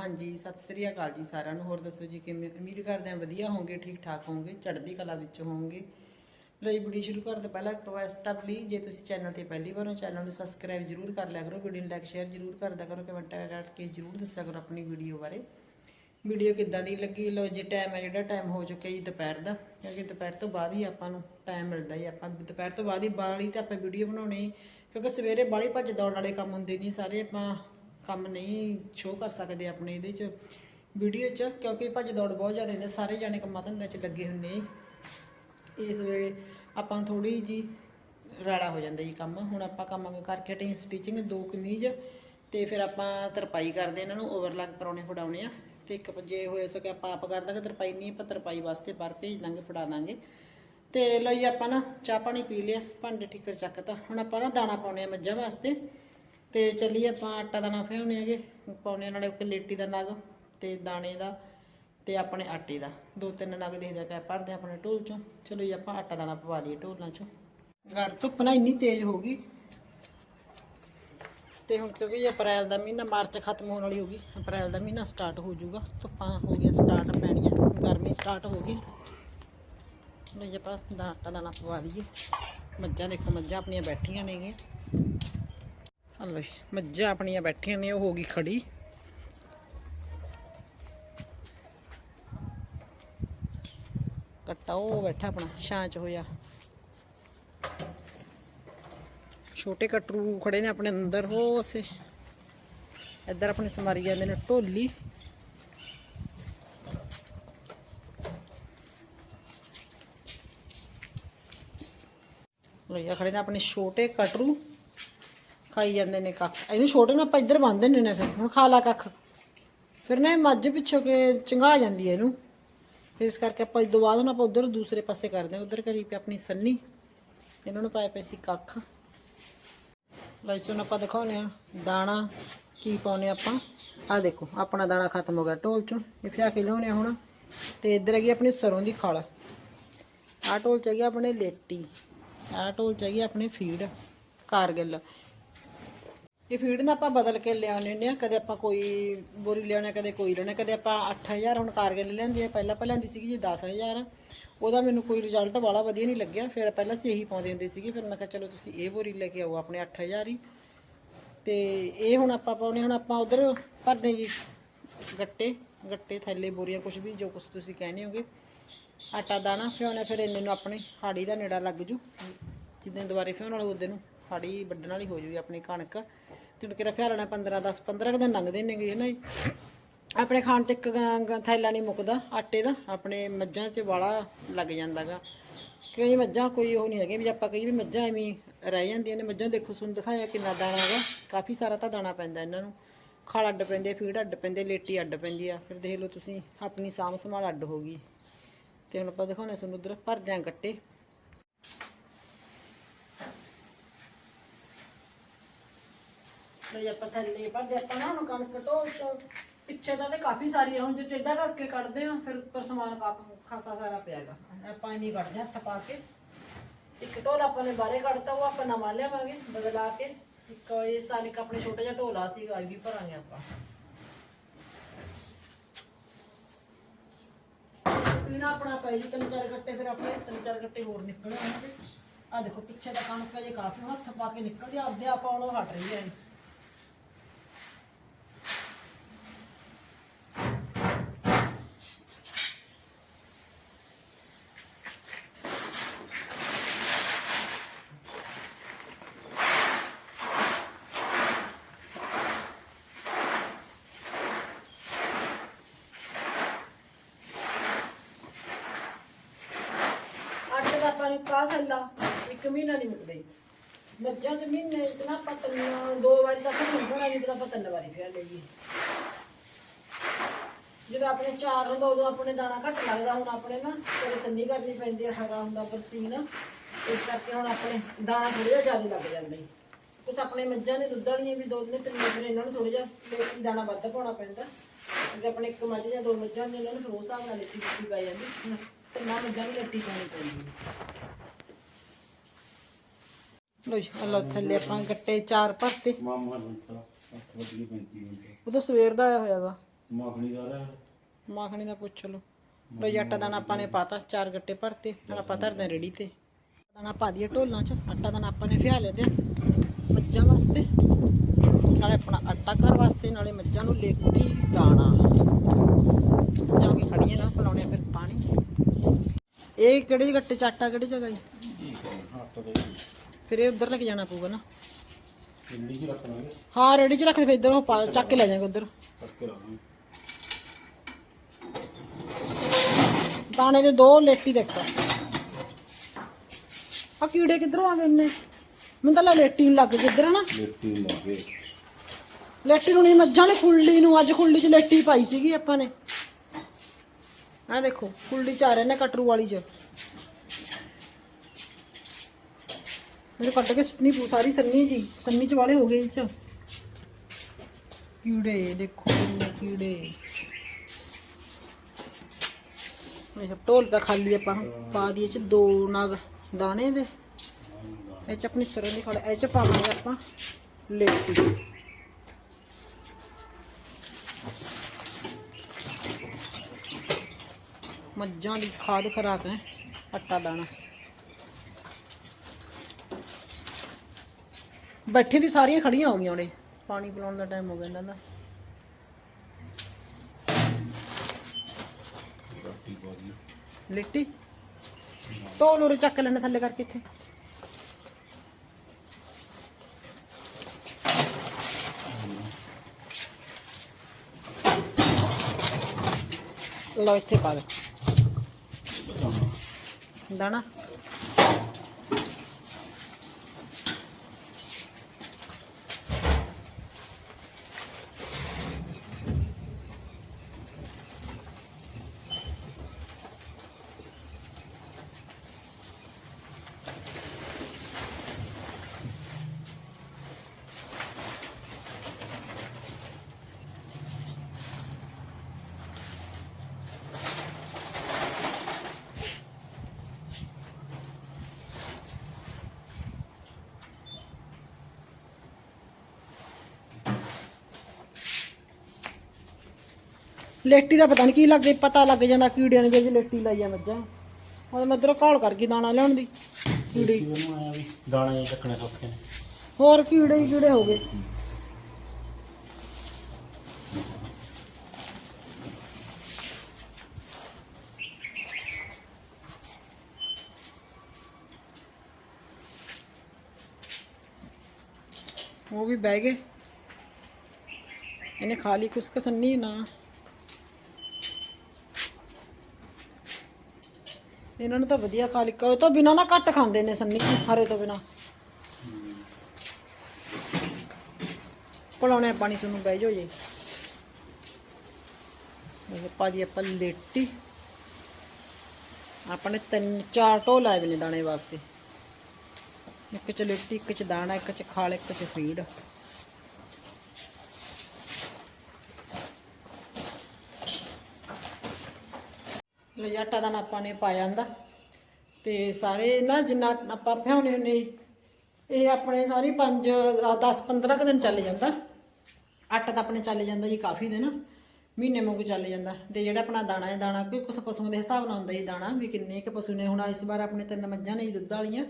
ਹਾਂਜੀ, ਸਤਿ ਸ੍ਰੀ ਅਕਾਲ ਜੀ ਸਾਰਿਆਂ ਨੂੰ। ਹੋਰ ਦੱਸੋ ਜੀ ਕਿਵੇਂ? ਉਮੀਦ ਕਰਦੇ ਹਾਂ ਵਧੀਆ ਹੋਵੋਗੇ ਠੀਕ ਠਾਕ ਹੋਵੋਗੇ, ਚੜ੍ਹਦੀ ਕਲਾ ਵਿੱਚ ਹੋਵੋਗੇ। ਲਈ ਵੀਡੀਓ ਸ਼ੁਰੂ ਕਰਨ ਤੋਂ ਪਹਿਲਾਂ ਰਿਕੁਐਸਟ ਆ ਪਲੀਜ਼ ਜੇ ਤੁਸੀਂ ਚੈਨਲ ਤੇ ਪਹਿਲੀ ਵਾਰ ਹੋ ਚੈਨਲ ਨੂੰ ਸਬਸਕ੍ਰਾਈਬ ਜਰੂਰ ਕਰ ਲਿਆ ਕਰੋ। ਵੀਡੀਓ ਨੂੰ ਲਾਈਕ ਸ਼ੇਅਰ ਜਰੂਰ ਕਰਦਾ ਕਰੋ ਕਮੈਂਟ ਕਰਕੇ ਜਰੂਰ ਦੱਸਿਆ ਕਰੋ ਆਪਣੀ ਵੀਡੀਓ ਬਾਰੇ। ਵੀਡੀਓ ਕਿੱਦਾਂ ਦੀ ਲੱਗੀ? ਲੋ ਜੀ ਟਾਈਮ ਹੈ ਜਿਹੜਾ ਟਾਈਮ ਹੋ ਚੁੱਕਿਆ ਜੀ ਦੁਪਹਿਰ ਦਾ। ਕਿਉਂਕਿ ਦੁਪਹਿਰ ਤੋਂ ਬਾਅਦ ਹੀ ਆਪਾਂ ਨੂੰ ਟਾਈਮ ਮਿਲਦਾ ਜੀ। ਆਪਾਂ ਦੁਪਹਿਰ ਤੋਂ ਬਾਅਦ ਹੀ ਬਾਲੀ ਤਾਂ ਆਪਾਂ ਵੀਡੀਓ ਬਣਾਉਣੀ, ਕਿਉਂਕਿ ਸਵੇਰੇ ਬਾਲੀ ਭੱਜ ਦੌੜ ਵਾਲੇ ਕੰਮ ਹੁੰਦੇ ਨਹੀਂ, ਸਾਰੇ ਆਪਾਂ ਕੰਮ ਨਹੀਂ ਸ਼ੋਅ ਕਰ ਸਕਦੇ ਆਪਣੇ ਇਹਦੇ 'ਚ ਵੀਡੀਓ 'ਚ, ਕਿਉਂਕਿ ਭੱਜ ਦੌੜ ਬਹੁਤ ਜ਼ਿਆਦਾ ਹੁੰਦੀ ਸਾਰੇ ਜਾਣੇ ਕੰਮਾਂ ਧੰਦਿਆਂ 'ਚ ਲੱਗੇ ਹੁੰਨੇ ਇਸ ਵੇਲੇ ਆਪਾਂ ਥੋੜੀ ਜੀ ਰਾੜਾ ਹੋ ਜਾਂਦਾ ਜੀ ਕੰਮ, ਹੁਣ ਆਪਾਂ ਕੰਮ ਕਰਕੇ ਹਟੇ ਸਟਿਚਿੰਗ ਦੋ ਕਮੀਜ਼ ਤੇ ਫਿਰ ਆਪਾਂ ਤਰਪਾਈ ਕਰਦੇ ਇਹਨਾਂ ਨੂੰ ਓਵਰਲੈਕ ਕਰਾਉਣੇ ਫੜਾਉਣੇ ਆ। ਤੇ ਇੱਕ ਜੇ ਹੋਏ ਸੋ ਕਿ ਆਪਾਂ ਆਪ ਕਰ ਦਾਂਗੇ, ਤਰਪਾਈ ਨਹੀਂ, ਆਪਾਂ ਤਰਪਾਈ ਵਾਸਤੇ ਬਾਹਰ ਭੇਜ ਦਾਂਗੇ, ਫੜਾ ਦਾਂਗੇ। ਤੇ ਲਓ ਜੀ ਆਪਾਂ ਨਾ ਚਾਹ ਪਾਣੀ ਪੀ ਲਿਆ, ਭਾਂਡੇ ਠੀਕਰ ਚੱਕਤਾ। ਹੁਣ ਆਪਾਂ ਨਾ ਦਾਣਾ ਪਾਉਣੇ ਆ ਮੱਝਾਂ ਵਾਸਤੇ। ਤੇ ਚੱਲੀਏ ਆਪਾਂ ਆਟਾ ਦਾਣਾ ਫਿਆਉਣੇ ਹੈਗੇ, ਪਾਉਣੇ ਆ ਨਾਲੇ ਇੱਕ ਲੇਟੀ ਦਾ ਨਗ ਤੇ ਦਾਣੇ ਦਾ ਤੇ ਆਪਣੇ ਆਟੇ ਦਾ। ਦੋ ਤਿੰਨ ਨਗ ਦੇਖਦੇ ਕਿ ਭਰਦੇ ਆ ਆਪਣੇ ਢੋਲ ਚੋਂ। ਚਲੋ ਜੀ, ਆਪਾਂ ਆਟਾ ਦਾਣਾ ਪਵਾ ਦਈਏ ਢੋਲਾਂ ਚੋਂ। ਗੜ ਧੁੱਪ ਨਾ ਇੰਨੀ ਤੇਜ਼ ਹੋ ਗਈ। ਤੇ ਹੁਣ ਕਿਉਂਕਿ ਇਹ ਅਪ੍ਰੈਲ ਦਾ ਮਹੀਨਾ, ਮਾਰਚ ਖਤਮ ਹੋਣ ਵਾਲੀ ਹੋ ਗਈ। ਅਪ੍ਰੈਲ ਦਾ ਮਹੀਨਾ ਸਟਾਰਟ ਹੋ ਜਾਊਗਾ। ਧੁੱਪਾਂ ਹੋ ਗਈਆਂ ਸਟਾਰਟ ਪੈਣੀਆਂ। ਗਰਮੀ ਸਟਾਰਟ ਹੋ ਗਈ। ਲਈ ਆਪਾਂ ਦਾ ਆਟਾ ਦਾਣਾ ਪਵਾ ਦਈਏ। ਮੱਝਾਂ ਦੇਖੋ, ਮੱਝਾਂ ਆਪਣੀਆਂ ਬੈਠੀਆਂ ਨੇਗੀਆਂ। ਹਲੋ ਮੱਝਾਂ ਆਪਣੀਆਂ ਬੈਠੀਆਂ ਨੇ, ਉਹ ਹੋ ਗਈ ਖੜੀ। ਕੱਟਾ, ਉਹ ਬੈਠਾ ਆਪਣਾ, ਛਾਂ ਚ ਹੋਇਆ। ਛੋਟੇ ਕਟਰੂ ਖੜੇ ਨੇ ਆਪਣੇ ਅੰਦਰ ਹੋ ਉਸੇ ਇੱਧਰ ਆਪਣੇ ਸਮਾਰੀ ਜਾਂਦੇ ਨੇ, ਢੋਲੀ। ਲੋਈਆ ਖੜੇ ਨੇ ਆਪਣੇ ਛੋਟੇ ਕਟਰੂ। ਖਾਈ ਜਾਂਦੇ ਨੇ ਕੱਖ। ਇਹਨੂੰ ਛੋਟੇ ਨੂੰ ਆਪਾਂ ਇੱਧਰ ਬੰਨ੍ਹ ਦਿੰਦੇ ਨੇ ਫਿਰ। ਹੁਣ ਖਾ ਲਾ ਕੱਖ। ਫਿਰ ਨਾ ਇਹ ਮੱਝ ਪਿੱਛੋਂ ਕੇ ਚੰਗਾ ਜਾਂਦੀ ਹੈ ਇਹਨੂੰ। ਫਿਰ ਇਸ ਕਰਕੇ ਆਪਾਂ ਇਸ ਤੋਂ ਬਾਅਦ ਹੁਣ ਆਪਾਂ ਉਧਰ ਦੂਸਰੇ ਪਾਸੇ ਕਰਦੇ ਹਾਂ। ਉਧਰ ਕਰੀ ਪਈ ਆਪਣੀ ਸੰਨੀ। ਇਹਨਾਂ ਨੂੰ ਪਾਏ ਪਏ ਸੀ ਕੱਖ। ਲੈ ਆਪਾਂ ਦਿਖਾਉਂਦੇ ਆ ਦਾਣਾ ਕੀ ਪਾਉਨੇ ਆਪਾਂ। ਆ ਦੇਖੋ, ਆਪਣਾ ਦਾਣਾ ਖਤਮ ਹੋ ਗਿਆ ਢੋਲ ਚੋਂ। ਇਹ ਫਿਆ ਕੇ ਲਿਆਉਣੇ ਆ ਹੁਣ। ਤੇ ਇੱਧਰ ਹੈਗੀ ਆਪਣੀ ਸਰੋਂ ਦੀ ਖਲ। ਆਹ ਢੋਲ ਚ ਹੈਗੀ ਆਪਣੇ ਲੇਟੀ। ਆਹ ਢੋਲ ਚ ਹੈਗੀ ਆਪਣੇ ਫੀਡ। ਕਾਰਗਿਲ ਇਹ ਫੀਡ ਨਾ ਆਪਾਂ ਬਦਲ ਕੇ ਲਿਆਉਣੇ ਹੁੰਦੇ ਆ ਕਦੇ ਆਪਾਂ ਕੋਈ ਬੋਰੀ ਲਿਆਉਣਾ, ਕਦੇ ਕੋਈ ਲਿਆਉਣਾ ਕਦੇ ਆਪਾਂ 8000 ਹੁਣ ਕਾਰਗਿਲ ਲੈਂਦੀ ਆ। ਪਹਿਲਾਂ ਪਹਿਲਾਂ ਦੀ ਸੀਗੀ ਜੀ 10000 ਉਹਦਾ ਮੈਨੂੰ ਕੋਈ ਰਿਜ਼ਲਟ ਵਾਲਾ ਵਧੀਆ ਨਹੀਂ ਲੱਗਿਆ। ਫਿਰ ਪਹਿਲਾਂ ਅਸੀਂ ਇਹੀ ਪਾਉਂਦੇ ਹੁੰਦੇ ਸੀਗੇ। ਫਿਰ ਮੈਂ ਕਿਹਾ ਚਲੋ ਤੁਸੀਂ ਇਹ ਬੋਰੀ ਲੈ ਕੇ ਆਓ, ਆਪਣੇ 8000 ਹੀ। ਤੇ ਇਹ ਹੁਣ ਆਪਾਂ ਪਾਉਣੇ ਹੁਣ ਆਪਾਂ ਉਧਰ ਭਰਦੇ ਜੀ ਗੱਟੇ। ਗੱਟੇ, ਥੈਲੇ, ਬੋਰੀਆਂ ਕੁਝ ਵੀ, ਜੋ ਕੁਝ ਤੁਸੀਂ ਕਹਿੰਦੇ ਹੋਗੇ। ਆਟਾ, ਦਾਣਾ ਫਿਆਉਣਾ ਫਿਰ ਇੰਨੇ ਨੂੰ ਆਪਣੇ ਹਾੜੀ ਦਾ ਨੇੜਾ ਲੱਗ ਜੂ। ਜਿੱਦਾਂ ਦੁਬਾਰੇ ਫਿਆਉਣ ਵਾਲੇ ਉਹਦੇ ਨੂੰ ਹਾੜੀ ਵੱਢਣ ਵਾਲੀ ਹੋ ਜੂਗੀ ਆਪਣੀ ਕਣਕ। ਤੇ ਹੁਣ ਕਿਰਾ ਫਿਆਲਣਾ 15 10 15 ਦਿਨ ਲੰਘਦੇ ਨੇਗੇ ਨਾ ਆਪਣੇ ਖਾਣ ਤੇ ਇੱਕ ਥੈਲਾ ਨਹੀਂ ਮੁੱਕਦਾ, ਆਟੇ ਦਾ, ਆਪਣੇ ਮੱਝਾਂ 'ਚ ਵਾਲਾ ਲੱਗ ਜਾਂਦਾਗਾ ਕਿਉਂਕਿ ਮੱਝਾਂ ਕੋਈ ਉਹ ਨਹੀਂ ਹੈਗੇ ਵੀ ਆਪਾਂ ਕਹੀਏ ਵੀ ਮੱਝਾਂ ਐਵੇਂ ਰਹਿ ਜਾਂਦੀਆਂ ਨੇ, ਮੱਝਾਂ ਦੇਖੋ, ਤੁਹਾਨੂੰ ਦਿਖਾਇਆ ਕਿੰਨਾ ਦਾਣਾ ਹੈਗਾ ਕਾਫੀ ਸਾਰਾ ਤਾਂ ਦਾਣਾ ਪੈਂਦਾ ਇਹਨਾਂ ਨੂੰ। ਖਾਲ ਅੱਡ ਪੈਂਦੇ, ਫੀਡ ਅੱਡ ਪੈਂਦੇ, ਲੇਟੀ ਅੱਡ ਪੈਂਦੀ ਆ। ਫਿਰ ਦੇਖ ਲਓ ਤੁਸੀਂ, ਆਪਣੀ ਸਾਂਭ ਸੰਭਾਲ ਅੱਡ ਹੋ ਗਈ। ਤੇ ਹੁਣ ਆਪਾਂ ਦਿਖਾਉਣੇ ਤੁਹਾਨੂੰ ਉਧਰ ਭਰਦੇ ਆਂ ਗੱਟੇ ਲਈ ਆਪਾਂ ਥੱਲੇ ਭਰਦੇ ਆਪਾਂ ਨਾ ਹੁਣ ਕਣਕ ਢੋਲ ਤੋਂ ਪਿੱਛੇ ਤਾਂ ਤੇ ਕਾਫੀ ਸਾਰੀ ਆ ਹੁਣ ਜੇ ਟੇਡਾ ਕਰਕੇ ਕੱਢਦੇ ਆ ਫਿਰ ਉੱਪਰ ਸਮਾਨ ਕਾਫੀ ਖਾਸਾ ਸਾਰਾ ਪਿਆਗਾ। ਆਪਾਂ ਐਵੇਂ ਕੱਢਦੇ ਹਾਂ ਹੱਥ ਪਾ ਕੇ। ਇੱਕ ਢੋਲ ਆਪਾਂ ਨੇ ਬਾਹਰੇ ਕੱਢਤਾ ਉਹ ਆਪਾਂ ਨਵਾਂ ਲਿਆਵਾਂਗੇ ਬਦਲਾ ਕੇ। ਇੱਕ ਇਸ ਸਾਲ ਇੱਕ ਆਪਣੇ ਛੋਟਾ ਜਿਹਾ ਢੋਲਾ ਸੀਗਾ ਇਹ ਵੀ ਭਰਾਂਗੇ ਆਪਾਂ। ਪੀਣਾ ਆਪਣਾ ਪੈ ਜੀ ਤਿੰਨ ਚਾਰ ਗੱਟੇ ਫਿਰ ਆਪਣੇ ਤਿੰਨ ਚਾਰ ਗੱਟੇ ਹੋਰ ਨਿਕਲ ਆਉਣਗੇ। ਆ ਦੇਖੋ ਪਿੱਛੇ ਤਾਂ ਕਣਕ ਜੇ ਕਾਫੀ ਹੱਥ ਪਾ ਕੇ ਨਿਕਲਦੀ ਆ, ਆਪਦੇ ਆਪਾਂ ਉਹਨੂੰ ਹਟ ਰਹੀ ਹੈ ਆਟੇ ਦਾ ਥੱਲਾ ਇੱਕ ਮਹੀਨਾ ਨਹੀਂ ਮੁੱਕਦਾ ਮੱਝਾਂ ਦੇ ਮਹੀਨੇ ਚ ਨਾ ਆਪਾਂ ਦੋ ਵਾਰੀ ਤੱਕ ਮੁੱਕਣਾ ਨਹੀਂ ਤਾਂ ਆਪਾਂ ਵਾਰੀ ਫੇਰ ਲਈਏ। ਜਦੋਂ ਆਪਣੇ ਚਾਰ ਹੁੰਦਾ, ਉਦੋਂ ਆਪਣੇ ਦਾਣਾ ਘੱਟ ਲੱਗਦਾ। ਹੁਣ ਆਪਣੇ ਨਾ ਕਦੇ ਸੰਨੀ ਕਰਨੀ ਪੈਂਦੀ ਆ, ਹਰਾ ਹੁੰਦਾ ਬਰਸੀਨ। ਇਸ ਕਰਕੇ ਹੁਣ ਆਪਣੇ ਦਾਣਾ ਥੋੜਾ ਜਿਹਾ ਜ਼ਿਆਦਾ ਲੱਗ ਜਾਂਦਾ ਜੀ। ਕੁਛ ਆਪਣੇ ਮੱਝਾਂ ਦੇ ਦੁੱਧ ਵਾਲੀਆਂ ਵੀ ਦੋ ਨੇ ਤਿੰਨ ਫਿਰ ਇਹਨਾਂ ਨੂੰ ਥੋੜਾ ਜਿਹਾ ਲੇਟੀ ਦਾਣਾ ਵੱਧ ਪਾਉਣਾ ਪੈਂਦਾ। ਕਿਉਂਕਿ ਆਪਣੇ ਇੱਕ ਮੱਝ ਜਾਂ ਦੋ ਮੱਝਾਂ ਨੇ, ਇਹਨਾਂ ਨੂੰ ਫਿਰ ਉਸ ਹਿਸਾਬ ਨਾਲ ਲੇਟੀ ਦਿੱਤੀ ਪੈ ਜਾਂਦੀ। ਮੱਝਾਂ ਨੂੰ ਲੇਟੀ ਪਾਉਣੀ ਪੈਂਦੀ। ਲੋ ਜੀ ਅੱਲਾ ਥੱਲੇ ਆਪਾਂ ਗੱਟੇ ਚਾਰ ਭਰਤੇ। ਮਾਮਾ ਨੂੰ ਤਾਂ ਅੱਠ ਵੱਜ ਕੇ 35 ਮਿੰਟ ਉਹ ਤਾਂ ਸਵੇਰ ਦਾ ਆਇਆ ਹੋਇਆਗਾ। ਮੱਖਣੀ ਦਾ ਰਹਿ। ਮਾਖਣੀ ਦਾ ਪੁੱਛ ਲਓ। ਲੋ ਆਟਾ ਦਾਣਾ ਆਪਾਂ ਨੇ ਪਾਤਾ ਚਾਰ ਗੱਟੇ ਭਰਤੇ। ਹੁਣ ਆਪਾਂ ਧਰਦੇ ਰੇੜੀ ਤੇ। ਦਾਣਾ ਪਾ ਦਈਏ ਢੋਲਾਂ 'ਚ। ਆਟਾ ਦਾਣਾ ਆਪਾਂ ਨੇ ਫਿਆ ਲਿਆ ਤੇ ਮੱਝਾਂ ਵਾਸਤੇ। ਨਾਲੇ ਆਪਣਾ ਆਟਾ ਘਰ ਵਾਸਤੇ ਨਾਲੇ ਮੱਝਾਂ ਨੂੰ ਲੇਟੀ ਦਾਣਾ। ਮੱਝਾਂ ਕੀ ਖੜੀਆਂ ਨਾ ਪਿਲਾਉਣੇ ਫਿਰ ਪਾਣੀ। ਇਹ ਕਿਹੜੇ ਗੱਟੇ 'ਚ ਆਟਾ ਕਿਹੜੀ ਜਗ੍ਹਾ ਦੇ ਫਿਰ ਇਹ ਉਧਰ ਲੈ ਕੇ ਜਾਣਾ ਪਊਗਾ ਨਾ। ਹੀ ਰੱਖ ਲਾਂਗੇ। ਹਾਂ ਰੇੜੀ 'ਚ ਰੱਖ ਦੇ ਫਿਰ ਇੱਧਰ ਉਹ ਚੱਕ ਕੇ ਲੈ ਜਾਵਾਂਗੇ ਉਧਰ। ਦਾਣੇ ਦੇ ਦੋ ਲੇਟੀ ਦੇ ਇੱਕ। ਆ ਕੀੜੇ ਕਿੱਧਰੋਂ ਆ ਗਏ ਇੰਨੇ? ਮੈਨੂੰ ਤਾਂ ਲੇਟੀ ਨੂੰ ਲੱਗ ਗਏ ਕਿੱਧਰ ਨਾ ਲੇਟੀ ਲੱਗੇ ਲੇਟੀ ਨੂੰ ਨਹੀਂ ਮੱਝਾਂ ਨੇ ਖੁੱਲੀ ਨੂੰ ਅੱਜ ਖੁੱਲੀ 'ਚ ਲੇਟੀ ਪਾਈ ਸੀਗੀ ਆਪਾਂ ਨੇ। ਆ ਦੇਖੋ ਖੁੱਲੀ 'ਚ ਆ ਰਹੇ ਨੇ ਕਟਰੂ ਵਾਲੀ 'ਚ। ਮੇਰੇ ਕੱਟ ਕੇ ਸੁੱਟਣੀ ਪੂ ਸਾਰੀ ਸੰਨੀ ਜੀ, ਸੰਨੀ 'ਚ ਵਾਲੇ ਹੋ ਗਏ ਇਹ 'ਚ। ਕੀੜੇ, ਦੇਖੋ ਕੀੜੇ। ਇਹ ਢੋਲ ਪਾ ਖਾਲੀ ਆਪਾਂ ਪਾ ਦਈਏ ਚ ਦੋ ਨਗ, ਦਾਣੇ ਦੇ। ਇਹ ਚ ਆਪਣੀ ਸਰੋਂ ਦੀ ਖੜ ਇਹ ਚ ਪਾਵਾਂਗੇ ਆਪਾਂ, ਲੇਟੀ। ਮੱਝਾਂ ਦੀ ਖਾਦ ਖਰਾਕ ਹੈ ਆਟਾ ਦਾਣਾ। ਬੈਠੇ ਦੀ ਸਾਰੀਆਂ ਖੜੀਆਂ ਹੋ ਗਈਆਂ ਉਹਨੇ। ਪਾਣੀ ਪਿਲਾਉਣ ਦਾ ਟਾਈਮ ਹੋ ਗਿਆ ਇਹਨਾਂ ਦਾ। ਲਿੱਟੀ? ਢੋਲ ਉਰੇ ਚੱਕ ਲੈਣੇ ਥੱਲੇ ਕਰਕੇ ਇੱਥੇ। ਲਓ ਇੱਥੇ ਪਾ ਦੇ ਦਾਣਾ ਲੇਟੀ ਦਾ ਪਤਾ ਨਹੀਂ ਕੀ ਲੱਗੇ ਪਤਾ ਲੱਗ ਜਾਂਦਾ ਕੀੜਿਆਂ ਨੇ ਵੀ ਅੱਜ ਲੇਟੀ ਲਾਈ ਆ ਮੱਝਾਂ। ਉਹ ਮੈਂ ਉਧਰੋਂ ਘੋਲ ਕਰ ਗਈ ਦਾਣਾ ਲਿਆਉਣ ਦੀ ਕੀੜੀ। ਇਹਨੂੰ ਆਇਆ ਵੀ ਦਾਣੇ ਚੱਕਣੇ ਸੌਖੇ ਨੇ। ਹੋਰ ਕੀੜੇ ਹੀ ਕੀੜੇ ਹੋ ਗਏ। ਉਹ ਵੀ ਬਹਿ ਗਏ। ਇਹਨੇ ਖਾ ਲਈ ਕੁਛ ਕਸੰਨੀ ਨਾ। ਇਹਨਾਂ ਨੂੰ ਤਾਂ ਵਧੀਆ ਖਾ ਲਈ। ਉਹ ਤੋਂ ਬਿਨਾ ਨਾ ਘੱਟ ਖਾਂਦੇ ਨੇ ਸੰਨੀ ਹਰੇ ਤੋਂ ਬਿਨਾ। ਪਲਾਉਣੇ ਪਾਣੀ, ਤੁਹਾਨੂੰ ਬਹਿ ਜਾਓ ਜੀ। ਇਹ ਭਾਜੀ, ਆਪਾਂ ਲੇਟੀ। ਆਪਣੇ ਤਿੰਨ, ਚਾਰ ਢੋਲ ਆਏ ਵੇ ਨੇ ਦਾਣੇ ਵਾਸਤੇ। ਇੱਕ ਚ ਲੇਟੀ, ਇੱਕ ਚ ਦਾਣਾ, ਇੱਕ ਚ ਖਾਲ, ਇੱਕ ਚ ਫੀਡ। ਆਟਾ ਦਾਣਾ ਆਪਾਂ ਨੇ ਪਾਇਆ ਜਾਂਦਾ ਤੇ ਸਾਰੇ ਨਾ ਜਿੰਨਾ ਆਪਾਂ ਭਿਆਉਣੇ ਹੁੰਦੇ ਸੀ, ਇਹ ਆਪਣੇ ਸਾਰੀ 5 10 15 ਕੁ ਦਿਨ ਚੱਲ ਜਾਂਦਾ। ਆਟਾ ਤਾਂ ਆਪਣੇ ਚੱਲ ਜਾਂਦਾ ਜੀ ਕਾਫੀ ਦਿਨ ਮਹੀਨੇ ਵਾਂਗੂ ਚੱਲ ਜਾਂਦਾ। ਤੇ ਜਿਹੜਾ ਆਪਣਾ ਦਾਣਾ ਹੈ ਦਾਣਾ ਕੋਈ ਕੁਛ ਪਸ਼ੂਆਂ ਦੇ ਹਿਸਾਬ ਨਾਲ ਹੁੰਦਾ ਜੀ ਦਾਣਾ ਵੀ ਕਿੰਨੇ ਕੁ ਪਸ਼ੂ ਨੇ ਹੁਣ ਇਸ ਵਾਰ ਆਪਣੇ ਤਿੰਨ ਮੱਝਾਂ ਨੇ ਜੀ ਦੁੱਧ ਵਾਲੀਆਂ।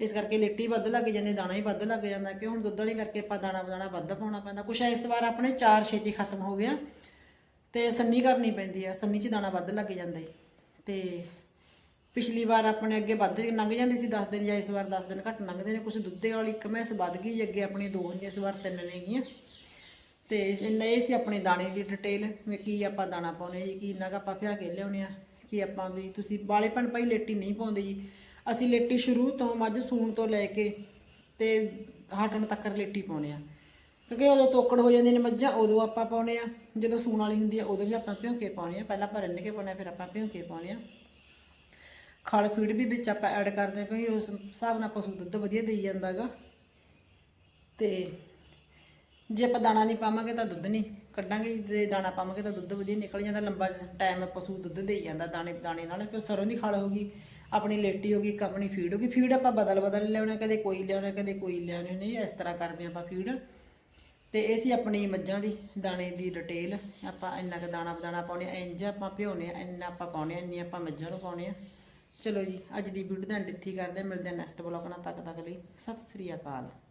ਇਸ ਕਰਕੇ ਲਿੱਟੀ ਵੱਧ ਲੱਗ ਜਾਂਦੀ ਦਾਣਾ ਹੀ ਵੱਧ ਲੱਗ ਜਾਂਦਾ ਕਿ ਹੁਣ ਦੁੱਧ ਵਾਲੀ ਕਰਕੇ ਆਪਾਂ ਦਾਣਾ ਦਾਣਾ ਵੱਧ ਪਾਉਣਾ ਪੈਂਦਾ। ਕੁਛ ਇਸ ਵਾਰ ਆਪਣੇ ਚਾਰ ਛੇਤੀ ਖਤਮ ਹੋ ਗਿਆ। ਤੇ ਸੰਨੀ ਕਰਨੀ ਪੈਂਦੀ ਆ ਸੰਨੀ 'ਚ ਦਾਣਾ ਵੱਧ ਲੱਗ ਜਾਂਦਾ ਜੀ। ਤੇ ਪਿਛਲੀ ਵਾਰ ਆਪਣੇ ਅੱਗੇ ਵੱਧ ਲੰਘ ਜਾਂਦੀ ਸੀ 10 ਦਿਨ ਜਾਂ ਇਸ ਵਾਰ 10 ਦਿਨ ਘੱਟ ਲੰਘਦੇ ਨੇ। ਕੁਝ ਦੁੱਧੇ ਵਾਲੀ ਇੱਕ ਮੈਸ ਵੱਧ ਗਈ, ਅੱਗੇ ਆਪਣੀ ਦੋ ਹੁੰਦੀਆਂ ਇਸ ਵਾਰ ਤਿੰਨ ਨੇ ਗਈਆਂ। ਤੇ ਇੰਨਾ ਇਹ ਸੀ ਆਪਣੇ ਦਾਣੇ ਦੀ ਡਿਟੇਲ ਵੀ ਕੀ ਆਪਾਂ ਦਾਣਾ ਪਾਉਨੇ ਜੀ, ਕੀ ਇੰਨਾ ਕੁ ਆਪਾਂ ਫਿਆ ਕੇ ਲਿਆਉਨੇ ਆ ਕਿ ਆਪਾਂ ਵੀ ਤੁਸੀਂ ਬਾਲੇਪਨ ਭਾਈ ਲੇਟੀ ਨਹੀਂ ਪਾਉਂਦੇ ਜੀ। ਅਸੀਂ ਲੇਟੀ ਸ਼ੁਰੂ ਤੋਂ, ਮੱਝ ਸੂਣ ਤੋਂ ਲੈ ਕੇ ਤੇ ਹਟਣ ਤੱਕ ਲੇਟੀ ਪਾਉਨੇ ਆ ਕਿਉਂਕਿ ਉਦੋਂ ਤੋਕੜ ਹੋ ਜਾਂਦੀਆਂ ਨੇ ਮੱਝਾਂ, ਉਦੋਂ ਆਪਾਂ ਪਾਉਨੇ ਆ। ਜਦੋਂ ਸੂਣ ਵਾਲੀ ਹੁੰਦੀ ਆ, ਉਦੋਂ ਵੀ ਆਪਾਂ ਭਿਉਂ ਕੇ ਪਾਉਨੇ ਆ। ਪਹਿਲਾਂ ਆਪਾਂ ਰੰਨ ਕੇ ਪਾਉਨੇ ਆ, ਫਿਰ ਆਪਾਂ ਭਿਉਂ ਕੇ ਪਾਉਨੇ ਆ। ਖਲ ਫੀਡ ਵੀ ਵਿੱਚ ਆਪਾਂ ਐਡ ਕਰਦੇ ਹਾਂ ਕਿਉਂਕਿ ਉਸ ਹਿਸਾਬ ਨਾਲ ਪਸ਼ੂ ਦੁੱਧ ਵਧੀਆ ਦੇਈ ਜਾਂਦਾਗਾ ਤੇ ਜੇ ਆਪਾਂ ਦਾਣਾ ਨਹੀਂ ਪਾਵਾਂਗੇ ਤਾਂ ਦੁੱਧ ਨਹੀਂ ਕੱਢਾਂਗੇ, ਜੇ ਦਾਣਾ ਪਾਵਾਂਗੇ ਤਾਂ ਦੁੱਧ ਵਧੀਆ ਨਿਕਲ ਜਾਂਦਾ। ਲੰਬਾ ਟਾਈਮ ਪਸ਼ੂ ਦੁੱਧ ਦੇਈ ਜਾਂਦਾ ਦਾਣੇ ਦਾਣੇ ਨਾਲ। ਫਿਰ ਸਰੋਂ ਦੀ ਖਲ ਹੋ ਗਈ, ਆਪਣੀ ਲੇਟੀ ਹੋ ਗਈ, ਇੱਕ ਆਪਣੀ ਫੀਡ ਹੋ ਗਈ। ਫੀਡ ਆਪਾਂ ਬਦਲ ਬਦਲ ਲਿਆਉਣਾ ਕਦੇ ਕੋਈ ਲਿਆਉਣਾ, ਕਦੇ ਕੋਈ ਲਿਆਉਣੀ ਨਹੀਂ। ਇਸ ਤਰ੍ਹਾਂ ਕਰਦੇ ਆਪਾਂ ਫੀਡ ਤੇ ਇਹ ਸੀ ਆਪਣੀ ਮੱਝਾਂ ਦੀ, ਦਾਣੇ ਦੀ ਡਿਟੇਲ ਆਪਾਂ ਇੰਨਾ ਕੁ ਦਾਣਾ ਬਦਾਣਾ ਪਾਉਣੇ ਆ, ਇੰਜ ਆਪਾਂ ਭਿਉਣੇ ਆ, ਇੰਨਾ ਆਪਾਂ ਪਾਉਣੇ ਆ, ਇੰਨੀ ਆਪਾਂ ਮੱਝਾਂ ਨੂੰ ਪਾਉਣੇ ਆ। ਚਲੋ ਜੀ, ਅੱਜ ਦੀ ਵੀਡੀਓ ਦਾ ਐਂਡ ਇੱਥੇ ਕਰਦੇ ਮਿਲਦੇ ਆ ਨੈਕਸਟ ਬਲੌਗ ਨਾਲ ਤੱਕ ਤੱਕ ਲਈ। ਸਤਿ ਸ੍ਰੀ ਅਕਾਲ।